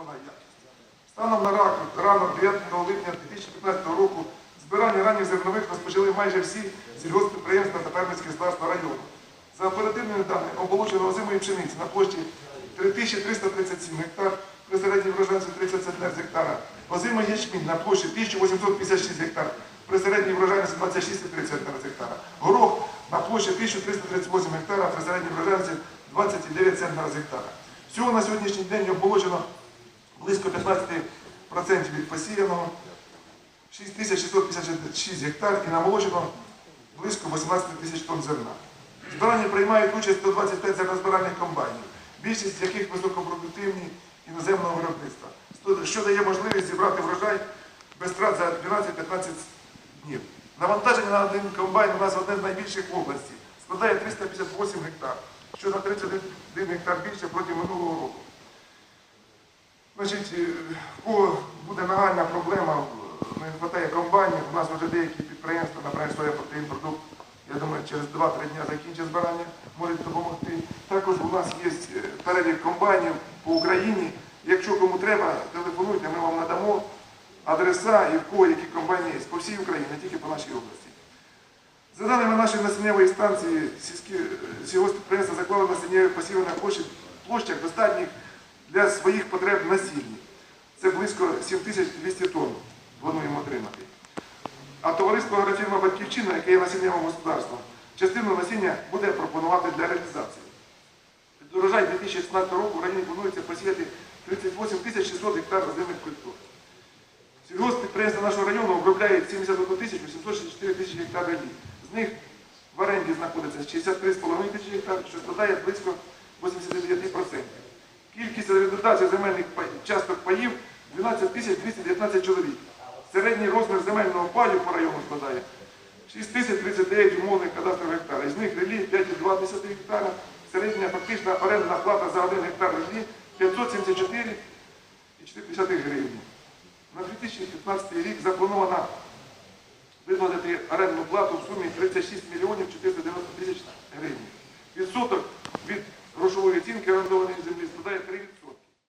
вона якісна. Станом на ранок, ранок 9 липня 2015 року збирання ранніх зернових розпочали майже всі сільгосппідприємства та фермерські господарства району. За оперативними даними оболочено озимої пшениці на площі 3337 гектар, при середній врожайності 31 гектара, озимий ячмінь на площі 1856 гектар, при середній врожайності 26,30 гектара, горох на площі 1338 гектара, при середній врожайності 29 центнерів з гектара. Всього на сьогоднішній день оболочено близько 15% від посіяного, 6656 гектар і намолочено близько 18 тисяч тонн зерна. В збиранні приймають участь 125 зернозбиральних комбайнів, більшість з яких високопродуктивні іноземного виробництва, що дає можливість зібрати врожай без втрат за 12-15 днів. Навантаження на один комбайн у нас одне з найбільших в області, складає 358 гектар, що на 31 гектар більше проти минулого року. Значить, е, буде нагальна проблема, не вистачає комбайнів, у нас вже деякі підприємства, наприклад, соя протеїн продукт, я думаю, через 2-3 дні закінчать збирання, можуть допомогти. Також у нас є е, перелік комбайнів по Україні. Якщо кому треба, телефонуйте, ми вам надамо адреса і в кого які комбайни є по всій Україні, не тільки по нашій області. За даними нашої насіннєвої станції, сільські е, сільгоспідприємства заклали насіннєві посіви на площах достатніх для своїх потреб насіння. Це близько 7200 тонн плануємо отримати. А товариство агрофірма Батьківщина, яке є насіннєвим господарством, частину насіння буде пропонувати для реалізації. Урожай 2016 року в районі планується посіяти 38 тисяч 600 гектар озимих культур. Сільгоспідприємства нашого району обробляють 71 тисяч 864 тисячі гектар релі. З них в оренді знаходиться 63,5 тисячі гектар, що складає близько 89%. Кількість земельних часток паїв 12 219 чоловік. Середній розмір земельного паю по району складає 6 тисяч 39 умовних кадастрових гектарів. З них релі 5,2 гектара. Середня фактична орендна плата за 1 гектар релі 574,4 гривні. На 2015 рік заплановано виплатити орендну плату в сумі 36 мільйонів 490 тисяч гривень. Відсоток від грошової оцінки орендованої землі складає 3%.